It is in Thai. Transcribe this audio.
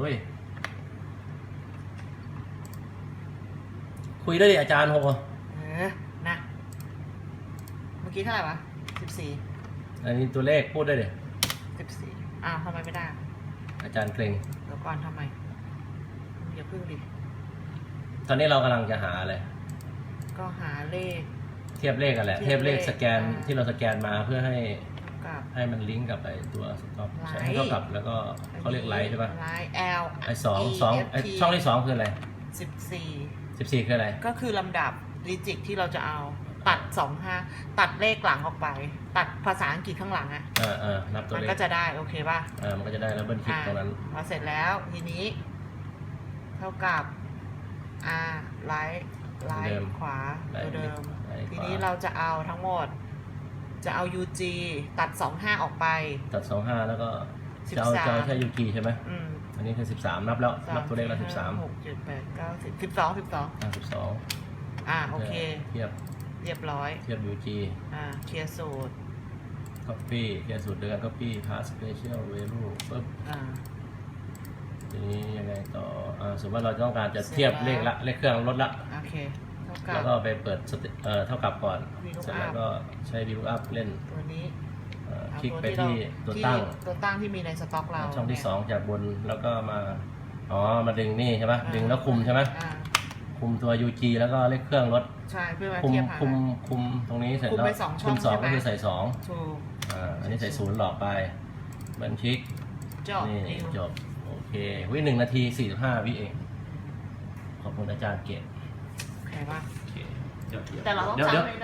ลุยคุยด้วยดิอาจารย์โหเออนะเมื่อกี้เท่าไหร่วะสิบสี่อันนี้ตัวเลขพูดด้วยดิสิบสี่อ้าวทำไมไม่ได้ อาจารย์เกรงเดี๋ยวก่อนทำไมอย่าเพิ่งดิ ตอนนี้เรากำลังจะหาอะไร ก็หาเลข เทียบเลขกันแหละ เทีเทียยบบเลเลขขสแกนอ่า ที่เราสแกนมาเพื่อให้ กับ ให้มันลิงก์กับไอ้ตัวสต็อกไลท์ใช้ให้เท่ากับแล้วก็เขาเรียกไลท์ใช่ป่ะไลท์ L ไอ้สองสองไอ้ช่องที่สองคืออะไรสิบสี่สิบสี่คืออะไร ก็คือลำดับดิจิตที่เราจะเอาตัดสองห้าตัดเลขหลังออกไป ตัดภาษาอังกฤษข้างหลังอะเออเออนับตัวมันเลก็ขจะได้โอเคป่ะเออมันก็จะได้แล้วเบิ้ลคลิกอะตรงนั้นพอเสร็จแล้วทีนี้ เท่ากับ R ไลท์ไลเดิท์มขวาไลท์ตัวเดิมไลท์ขวาทีนี้เราจะเอาทั้งหมด จะเอา UG ตัด 25 ออกไป ตัตัดสองห้าแล้วก็สิบจะเอาสามจะเอาแค่ยูกีใช่ไหมอืมอันนี้คือสิบสามนับแล้วนับตัวเลขแล้วสิบสามหกเจ็ดแปดเก้าสิบสิบสองสิบสองอ่าสิบสองอ่าโอเค เทียบเรียบร้อย เทียบยูจีอ่าเคลียร์สูตร copy เทียบสูตรเดิม copy pass special value ปุ๊บอ่าทีนี้ยังไงต่ออ่าสมมติว่าเราต้องการจะเทียบเสร็จแล้วเลขละเลขเครื่องลดละ โอเคเท่ากัแล้วบก็ไปเปิดสเตเอ่อเท่ากับก่อน VLOOKUP เสร็จแล้วก็ใช้ VLOOKUP เล่นตัวนี้เอ่อเอาคลิกไปเราที่ตัวตั้ง ตัวตั้งที่มีในสต็อกเราช่องที่เนี่ยสองจากบนแล้วก็มา อ๋อ มาดึงนี่ใช่ไหมอ่าดึงแล้วคุมใช่ไหมอ่าคุมตัว UG แล้วก็เลขเครื่องลดใช่เพื่อมาคุมเทียบหา คุมคุมตรงนี้เสร็จคุมแล้วไปสองช่องคุมสองใช่ไหม ก็คือใส่สองถูกอ่าอันนี้ใส่ศูนย์หลอกไปเบิร์นคลิก จบนี่ดิวจบ โอเควิหนึ่งนาทีสี่สิบห้าวิเอง ขอบคุณอาจารย์เกต โอเคป่ะโอเคเดี๋ยวแต่เราต้องดี๋ยวดี๋ยวจำให้